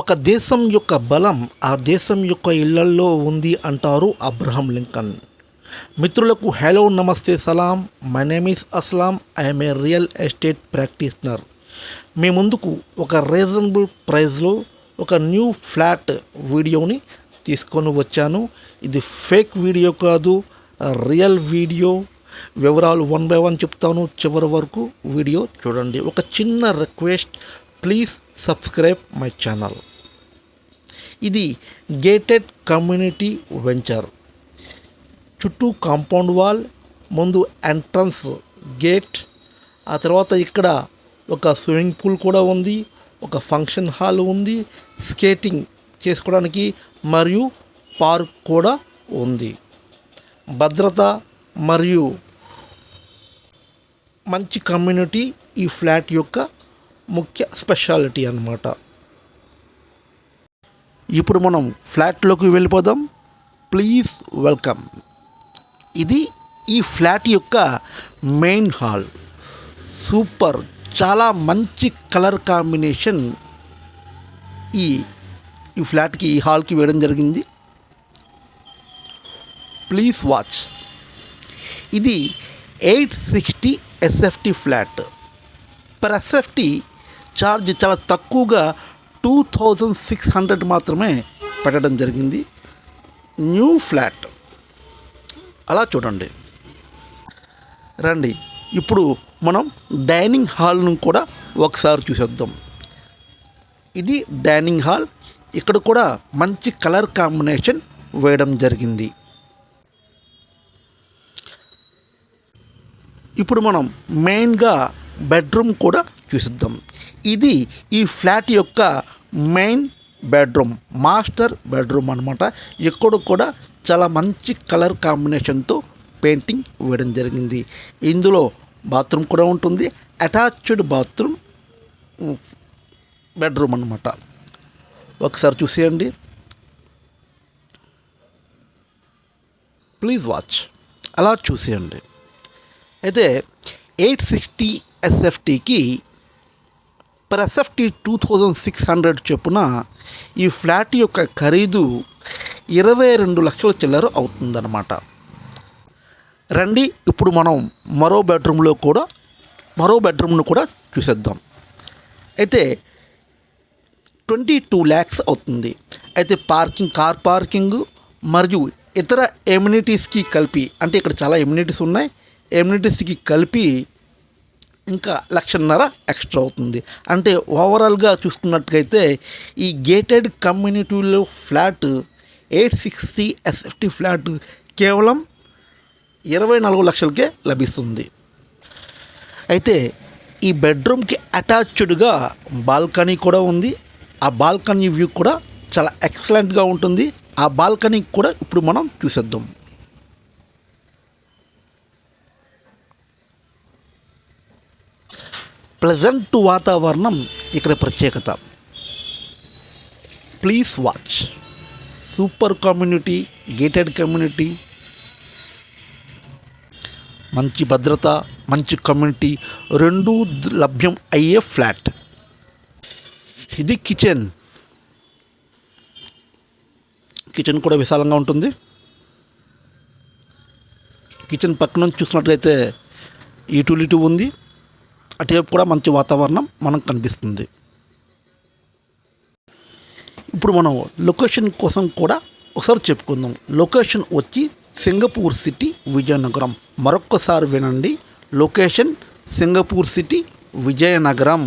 ఒక దేశం యొక్క బలం ఆ దేశం యొక్క ఇళ్ళల్లో ఉంది అంటారు అబ్రహం లింకన్. మిత్రులకు హలో నమస్తే సలాం. My name is Aslam I'm a real estate practitioner మీ ముందుకు ఒక రీజనబుల్ ప్రైస్లో ఒక న్యూ ఫ్లాట్ వీడియోని తీసుకొని వచ్చాను. ఇది ఫేక్ వీడియో కాదు రియల్ వీడియో వివరాలు వన్ బై వన్ చెప్తాను చివరి వరకు వీడియో చూడండి. ఒక చిన్న request please subscribe my channel. ఇది గేటెడ్ కమ్యూనిటీ వెంచర్. చుట్టూ కాంపౌండ్ వాల్ ముందు ఎంట్రన్స్ గేట్ ఆ తర్వాత ఇక్కడ ఒక స్విమ్మింగ్ పూల్ కూడా ఉంది ఒక ఫంక్షన్ హాల్ ఉంది స్కేటింగ్ చేసుకోవడానికి మరియు పార్క్ కూడా ఉంది. భద్రత మరియు మంచి కమ్యూనిటీ ఈ ఫ్లాట్ యొక్క ముఖ్య స్పెషాలిటీ అన్నమాట. ఇప్పుడు మనం ఫ్లాట్లోకి వెళ్ళిపోదాం. Please welcome. ఇది ఈ ఫ్లాట్ యొక్క మెయిన్ హాల్. సూపర్. చాలా మంచి కలర్ కాంబినేషన్ ఈ ఈ ఫ్లాట్కి ఈ హాల్కి వేయడం జరిగింది. Please watch. ఇది eight sixty SFT flat. Per SFT charge చాలా తక్కువగా టూ థౌజండ్ సిక్స్ హండ్రెడ్ మాత్రమే పెట్టడం జరిగింది. New flat. అలా చూడండి. రండి. ఇప్పుడు మనం డైనింగ్ హాల్ను కూడా ఒకసారి చూసేద్దాం. ఇది డైనింగ్ హాల్. ఇక్కడ కూడా మంచి కలర్ కాంబినేషన్ వేయడం జరిగింది. ఇప్పుడు మనం మెయిన్గా బెడ్రూమ్ కూడా చూసిద్దాం. ఇది ఈ ఫ్లాట్ యొక్క మెయిన్ బెడ్రూమ్ మాస్టర్ బెడ్రూమ్ అనమాట ఇక్కడ కూడా చాలా మంచి కలర్ కాంబినేషన్తో పెయింటింగ్ వేయడం జరిగింది. ఇందులో బాత్రూమ్ కూడా ఉంటుంది. అటాచ్డ్ బాత్రూమ్ బెడ్రూమ్ అనమాట ఒకసారి చూసేయండి. Please watch. అలా చూసేయండి. అయితే eight sixty ఎస్ఎఫ్టీకి per SFT two thousand six hundred చొప్పున ఈ ఫ్లాట్ యొక్క ఖరీదు ఇరవై రెండు లక్షల చిల్లర అవుతుందన్నమాట. రండి ఇప్పుడు మనం మరో బెడ్రూమ్లో కూడా మరో బెడ్రూమ్ను కూడా చూసేద్దాం. అయితే ట్వంటీ టూ ల్యాక్స్ అవుతుంది. అయితే పార్కింగ్ కార్ పార్కింగ్ మరియు ఇతర ఎమ్యూనిటీస్కి కలిపి అంటే ఇక్కడ చాలా ఎమ్యూనిటీస్ ఉన్నాయి. ఎమ్యూనిటీస్కి కలిపి ఇంకా లక్షన్నర ఎక్స్ట్రా అవుతుంది. అంటే ఓవరాల్గా చూసుకున్నట్టుగైతే ఈ గేటెడ్ కమ్యూనిటీలో flat eight sixty SFT flat కేవలం ఇరవై నాలుగు లక్షలకే లభిస్తుంది. అయితే ఈ బెడ్రూమ్కి అటాచ్డ్గా బాల్కనీ కూడా ఉంది. ఆ బాల్కనీ వ్యూ కూడా చాలా ఎక్సలెంట్గా ఉంటుంది. ఆ బాల్కనీ కూడా ఇప్పుడు మనం చూసేద్దాం. ప్లెజెంట్ వాతావరణం ఇక్కడ ప్రత్యేకత. Please watch super community gated community మంచి భద్రత మంచి కమ్యూనిటీ రెండు లభ్యం అయ్యే ఫ్లాట్ ఇది కిచెన్ కిచెన్ కూడా విశాలంగా ఉంటుంది. కిచెన్ పక్క నుంచి చూసినట్లయితే యూటిలిటీ ఉంది. అటువైపు కూడా మంచి వాతావరణం మనకు కనిపిస్తుంది. ఇప్పుడు మనం లొకేషన్ కోసం కూడా ఒకసారి చెప్పుకుందాం. లొకేషన్ వచ్చి సింగపూర్ సిటీ విజయనగరం. మరొక్కసారి వినండి. Location Singapore city Vizianagaram.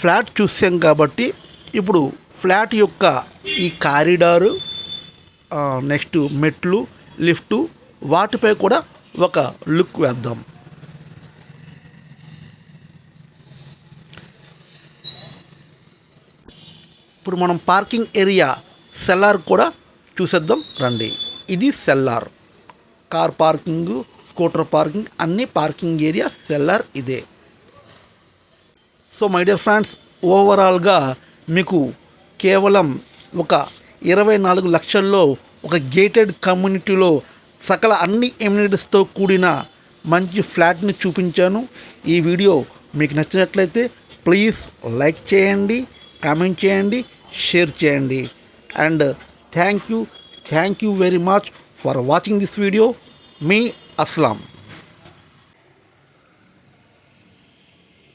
Flat చూసాం కాబట్టి ఇప్పుడు ఫ్లాట్ యొక్క ఈ కారిడారు నెక్స్ట్ మెట్లు లిఫ్టు వాటిపై కూడా ఒక లుక్ వేద్దాం. ఇప్పుడు మనం పార్కింగ్ ఏరియా సెల్లార్ కూడా చూసేద్దాం రండి. ఇది cellar. Car parking scooter parking అన్నీ పార్కింగ్ ఏరియా సెల్లార్ ఇదే. సో మై డియర్ ఫ్రెండ్స్ ఓవరాల్గా మీకు కేవలం ఒక ఇరవై నాలుగు లక్షల్లో ఒక గేటెడ్ కమ్యూనిటీలో సకల అన్ని ఎమ్యూనిటీస్తో కూడిన మంచి ఫ్లాట్ని చూపించాను. ఈ వీడియో మీకు నచ్చినట్లయితే ప్లీజ్ లైక్ చేయండి కామెంట్ చేయండి షేర్ చేయండి. And thank you thank you very much for watching this video. Me Aslam.